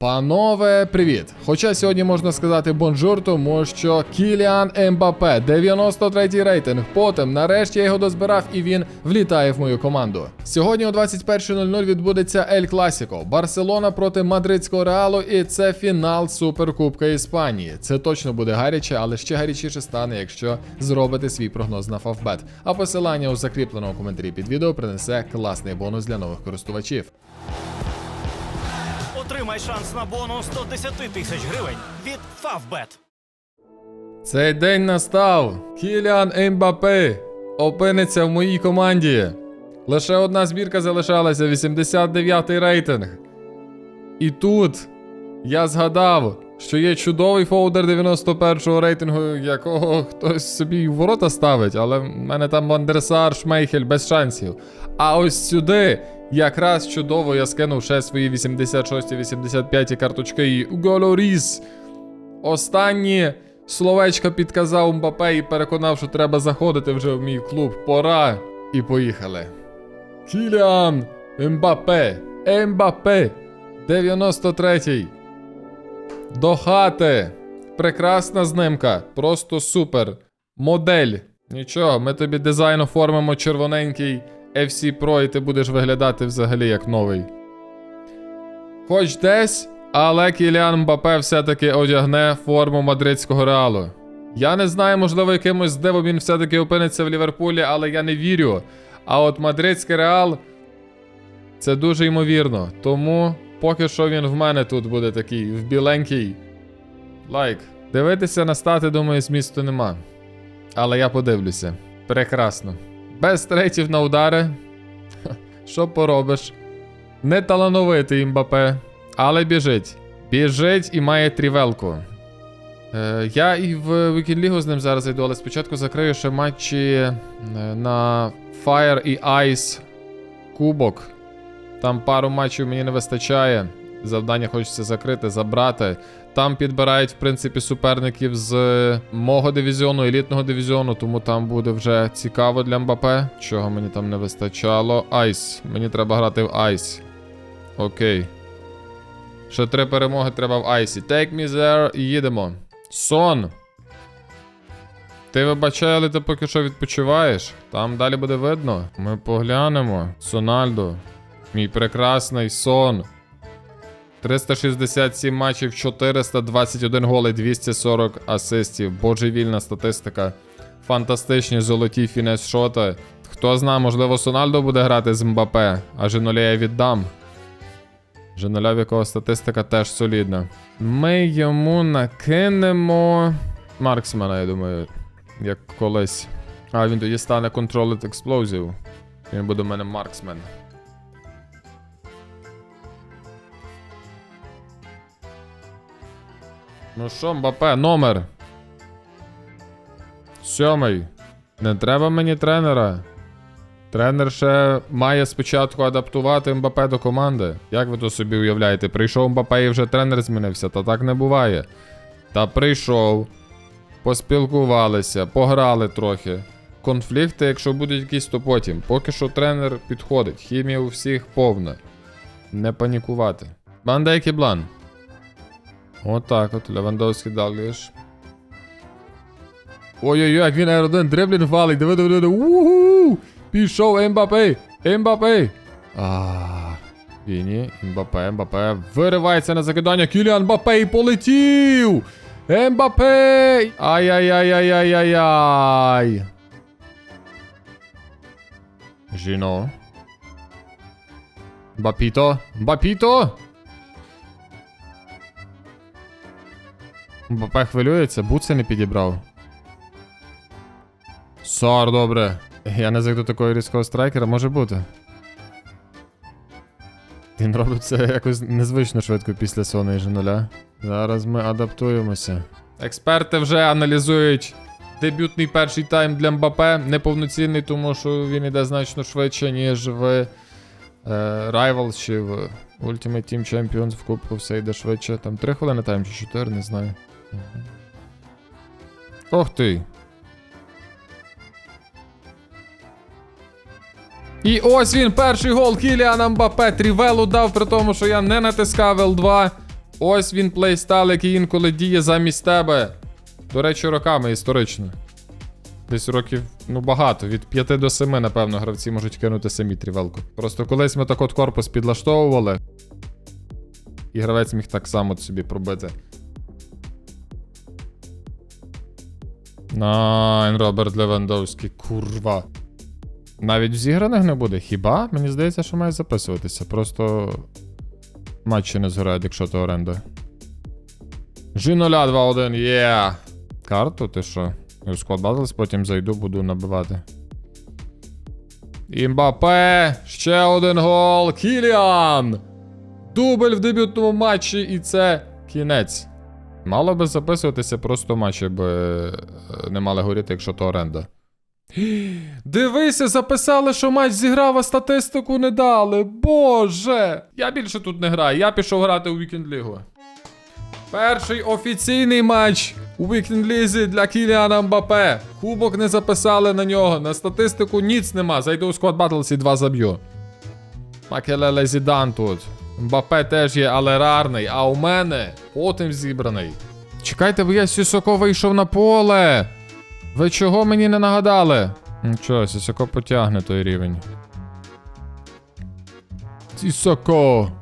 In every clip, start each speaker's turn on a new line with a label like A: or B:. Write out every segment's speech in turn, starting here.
A: Панове, привіт! Хоча сьогодні можна сказати бонжур, тому що Кіліан Ембапе, 93-й рейтинг. Потім нарешті я його дозбирав і він влітає в мою команду. Сьогодні о 21.00 відбудеться Ель Класіко, Барселона проти мадридського реалу, і це фінал Суперкубка Іспанії. Це точно буде гаряче, але ще гарячіше стане, якщо зробите свій прогноз на Фавбет. А посилання у закріпленому коментарі під відео принесе класний бонус для нових користувачів.
B: Отримай шанс на бонус 110 тисяч гривень від Favbet.
A: Цей день настав. Кіліан Ембапе опиниться в моїй команді. Лише одна збірка залишалася 89-й рейтинг. І тут я згадав, що є чудовий фолдер 91-го рейтингу, якого хтось собі в ворота ставить, але в мене там Вандерсар, Шмейхель без шансів. А ось сюди якраз чудово я скинув ще свої 86-85 карточки і Голоріс. Останні словечка підказав Мбапе і переконав, що треба заходити вже в мій клуб. Пора. І поїхали. Кіліан Мбапе. Мбапе. 93-й. До хати. Прекрасна знимка. Просто супер. Модель. Нічого, ми тобі дизайн оформимо червоненький FC Pro, і ти будеш виглядати взагалі як новий. Хоч десь, але Кіліан Мбапе все-таки одягне форму мадридського реалу. Я не знаю, можливо, якимось дивом він все-таки опиниться в Ліверпулі, але я не вірю. А от мадридський реал це дуже ймовірно. Тому поки що він в мене тут буде такий, в біленький. Лайк. Дивитися на стати, думаю, змісту нема. Але я подивлюся. Прекрасно. Без трейтів на удари. Що поробиш? Не талановитий Мбапе, але біжить. Біжить і має трівелку. Е, я і в League з ним зараз йду, але спочатку закрию ще матчі е, на Fire і Ice Кубок. Там пару матчів мені не вистачає. Завдання хочеться закрити, забрати. Там підбирають, в принципі, суперників з мого дивізіону, елітного дивізіону, тому там буде вже цікаво для Мбапе. Чого мені там не вистачало? Айс. Мені треба грати в Айс. Окей. Ще три перемоги треба в Айсі. Take me there і їдемо. Сон. Ти вибачай, але ти поки що відпочиваєш. Там далі буде видно. Ми поглянемо. Сональдо. Мій прекрасний сон. 367 матчів, 421 голи, 240 асистів. Божевільна статистика. Фантастичні золоті фінес-шоти. Хто знає, можливо, Сональдо буде грати з Мбапе, а Женоля я віддам. Женоля, в якого статистика теж солідна. Ми йому накинемо. Марксмена, я думаю, як колись. А він тоді стане Controlled Explosive. Він буде в мене Марксмен. Ну що, Мбапе, номер. Сьомий. Не треба мені тренера. Тренер ще має спочатку адаптувати Мбапе до команди. Як ви то собі уявляєте? Прийшов Мбапе і вже тренер змінився, та так не буває. Та прийшов, поспілкувалися, пограли трохи. Конфлікти, якщо будуть якісь, то потім. Поки що тренер підходить. Хімія у всіх повна. Не панікувати. Банда Кіблан. Отак от, Левандовський Далгліш. Ой-ой-ой, як він R1 дриблінг валить, диви, диви, диви, уху! Пішов Ембапе! Ембапе! А, Віні, Ембапе, Ембапе. Виривається на закидання. Кіліан Мбапе полетів! Ембапе! Ай-яй-яй-яй-яй-яй! Жіно. Бапіто! Бапіто! Мбапе хвилюється, буци не підібрав. Сар, добре. Я не до такого різкого страйкера, може бути. Він робить це якось незвично швидко після Сона і нуля. Зараз ми адаптуємося. Експерти вже аналізують дебютний перший тайм для Мбапе. Неповноцінний, тому що він іде значно швидше, ніж в е, Rivals чи в Ultimate Team Champions в Кубку все йде швидше. Там 3 хвилини тайм чи 4, не знаю. Ох ти. І ось він, перший гол Кіліана Мбапе. Трівелу дав, при тому, що я не натискав L2. Ось він плейстайл, який інколи діє замість тебе. До речі, роками історично. Десь років, ну багато, від 5 до 7, напевно, гравці можуть кинути самі трівелку. Просто колись ми так от корпус підлаштовували. І гравець міг так само собі пробити. Найн, Роберт Левандовський, курва. Навіть зіграних не буде. Хіба? Мені здається, що має записуватися. Просто матчі не згорають, якщо то оренда. Жіноля 2-1, є. Карту, ти що? У Squad Battles потім зайду, буду набивати. Імбапе! Ще один гол. Кіліан! Дубль в дебютному матчі, і це кінець. Мало би записуватися, просто матчі би е, не мали горіти, якщо то оренда. Дивися, записали, що матч зіграв, а статистику не дали. Боже! Я більше тут не граю, я пішов грати у Вікенд Лігу. Перший офіційний матч у Вікенд Лізі для Кіліана Мбапе. Кубок не записали на нього. На статистику ніц нема. Зайду у Squad Battles і два заб'ю. Макелеле Зідан тут. Мбапе теж є, але рарний, а у мене потім зібраний. Чекайте, бо я Сісоко вийшов на поле. Ви чого мені не нагадали? Нічого, Сісоко потягне той рівень. Сісоко.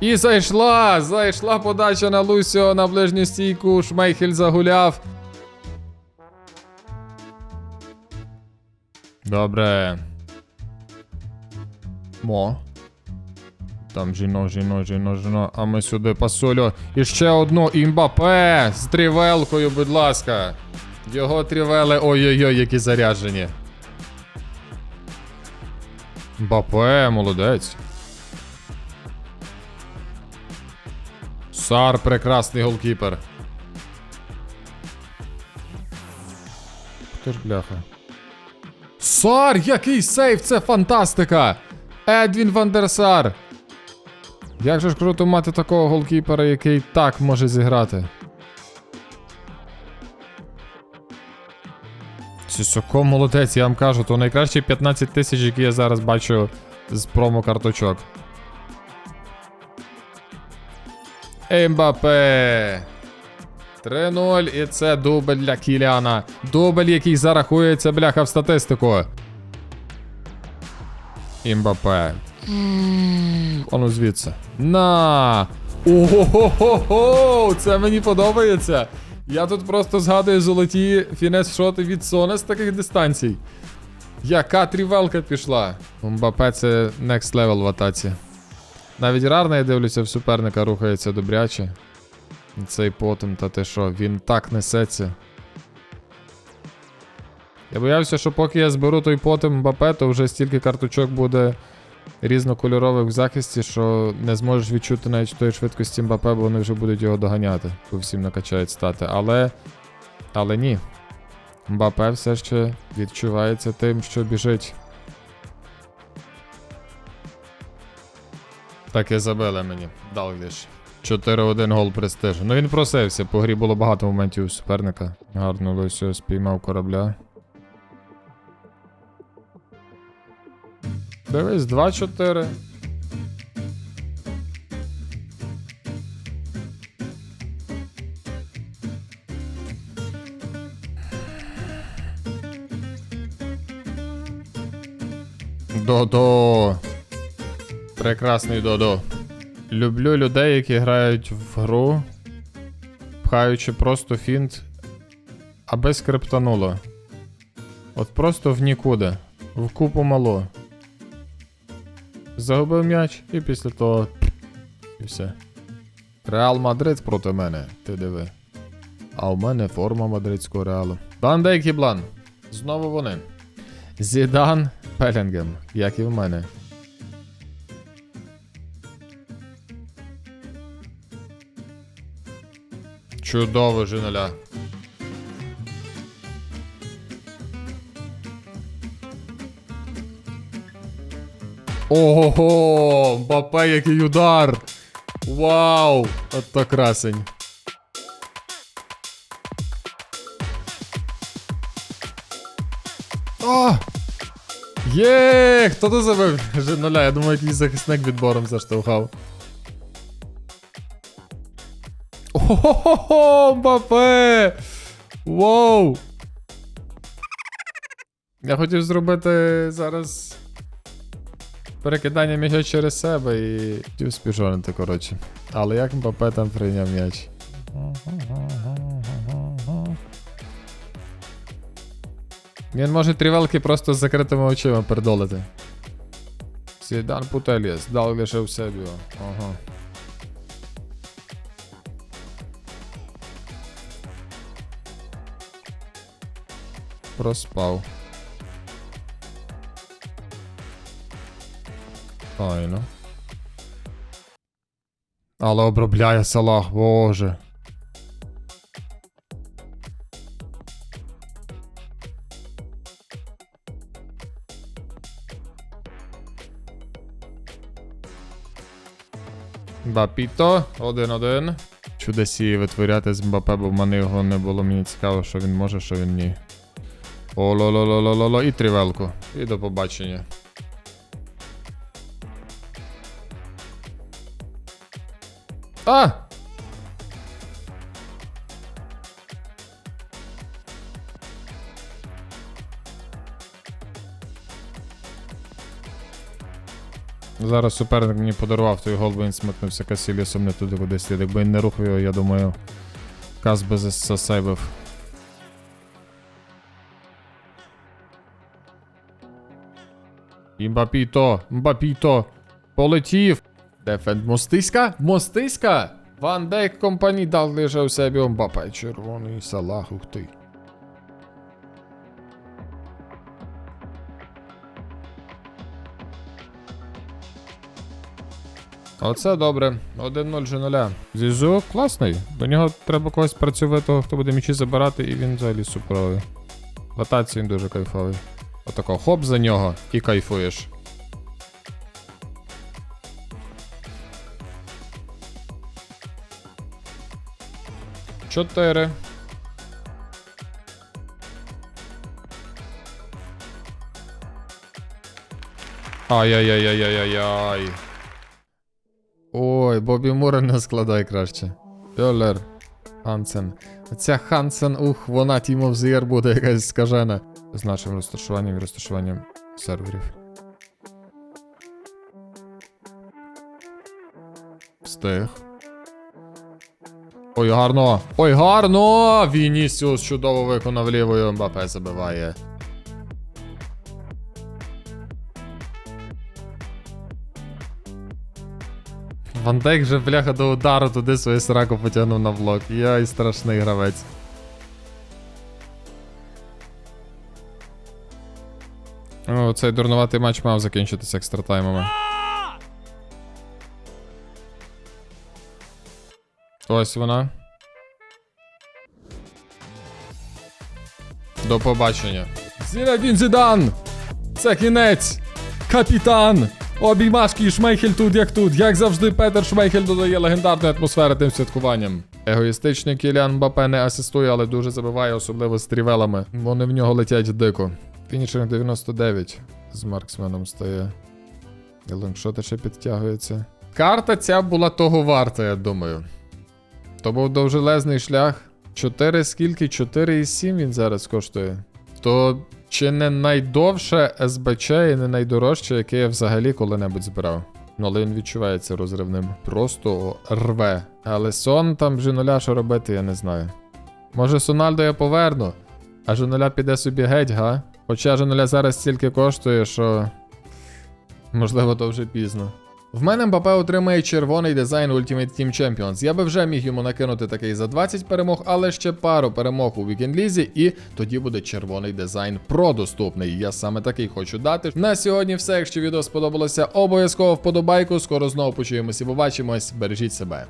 A: І зайшла! Зайшла подача на Лусіо на ближню стійку. Шмейхель загуляв. Добре. Мо. Там жіно, жіно, жіно, жіно. А ми сюди пасулю. І ще одну імбапе з трівелкою, будь ласка. Його трівели. Ой-ой-ой, які заряджені. Мбапе, молодець. Сар, прекрасний голкіпер. Ти ж бляха. Сар, який сейф, це фантастика! Едвін Вандерсар. Як же ж круто мати такого голкіпера, який так може зіграти. Сісоко молодець, я вам кажу, то найкращі 15 тисяч, які я зараз бачу з промо-карточок. Ембапе. 3-0, і це дубль для Кіліана. Дубль, який зарахується, бляха, в статистику. Імбапе. Ану звідси. На! Ого-го-го! Це мені подобається. Я тут просто згадую золоті фінес-шоти від Sona з таких дистанцій. Яка трівелка пішла. Мбапе це next level в атаці. Навіть рарно я дивлюся, в суперника рухається добряче. Цей потом, та те що, він так несеться. Я боявся, що поки я зберу той потім Мбапе, то вже стільки карточок буде різнокольорових в захисті, що не зможеш відчути навіть тої швидкості Мбапе, бо вони вже будуть його доганяти, бо всім накачають стати. Але. Але ні. Мбапе все ще відчувається тим, що біжить. Так і забили мені. Далгліш. 4-1 гол престижу. Ну він просився, по грі було багато моментів у суперника. Гарно Лосьо спіймав корабля. Дивись, 2-4. Додо. Прекрасний Додо. Люблю людей, які грають в гру, пхаючи просто фінт, аби скриптануло. От просто в нікуди. В купу мало. Загубив м'яч і після того. І все. Реал Мадрид проти мене, ти диви. А у мене форма мадридського реалу. Ван Дейк. Знову вони. Зідан Пелінгем, як і в мене. Чудово, Жиноля. Ого, Мбапе, який удар! Вау! От то красень. А! Є, хто то забив? Женоля, я думаю, якийсь захисник відбором заштовхав. Ого-го-го, Мбапе! Воу! Я хотів зробити зараз перекидання м'яча через себе і хотів спіжонити, коротше. Але як Мбапе там прийняв м'яч? Він може трівелки просто з закритими очима передолити. Сідан Путеліс, дал лишив Себіо. Ага. Проспав. Файно. Але обробляє Салах, боже. Бапіто, 1-1. Чудесі витворяти з Мбапе, бо в мене його не було. Мені цікаво, що він може, що він ні. о ло ло ло ло ло ло І трівелку. І до побачення. А! Зараз суперник мені подарував той гол, бо він смикнувся Касілісом не туди куди слід. Якби він не рухав його, я думаю, Кас би зас- засейбив. І Мбапіто, Мбапіто, полетів. Дефенд Мостиська? Мостиська? Ван Дейк компаній дав лише у себе Мбапе. Червоний салах, ух ти. Оце добре. 1-0 же 0. Зізу класний. До нього треба когось працьовитого, хто буде м'ячі забирати, і він взагалі суперовий. В атаці він дуже кайфовий. Отако хоп за нього і кайфуєш. Чотири. Ай-яй-яй-яй-яй-яй. Ой, Бобі Мура не складай краще. Пьолер. Хансен. Оця Хансен, ух, вона Team of the Year буде якась скажена. З нашим розташуванням і розташуванням серверів. Встиг. Ой, гарно! Ой, гарно! Вінісіус чудово виконав лівою, Мбапе забиває. Ван Дейк же бляха до удару туди свою сраку потягнув на блок. Яй, страшний гравець. О, цей дурнуватий матч мав закінчитися екстратаймами. Ось вона. До побачення. Зінедін Зідан! Це кінець! Капітан! Обіймашки і Шмейхель тут як тут. Як завжди, Петер Шмейхель додає легендарної атмосфери тим святкуванням. Егоїстичний Кіліан Мбапе не асистує, але дуже забиває, особливо з трівелами. Вони в нього летять дико. Фінішинг 99 з марксменом стає. І лонгшоти ще підтягується. Карта ця була того варта, я думаю. То був довжелезний шлях. 4 скільки? 4,7 він зараз коштує. То чи не найдовше СБЧ і не найдорожче, яке я взагалі коли-небудь збирав. Ну, але він відчувається розривним. Просто рве. Але сон там вже нуля що робити, я не знаю. Може, Сональдо я поверну, а Жонуля піде собі геть, га? Хоча Жонуля зараз стільки коштує, що. Можливо, то вже пізно. В мене Мбапе отримає червоний дизайн Ultimate Team Champions. Я би вже міг йому накинути такий за 20 перемог, але ще пару перемог у вікенд-лізі, і тоді буде червоний дизайн Pro доступний. Я саме такий хочу дати. На сьогодні все. Якщо відео сподобалося, обов'язково вподобайку. Скоро знову почуємося побачимось. Бережіть себе.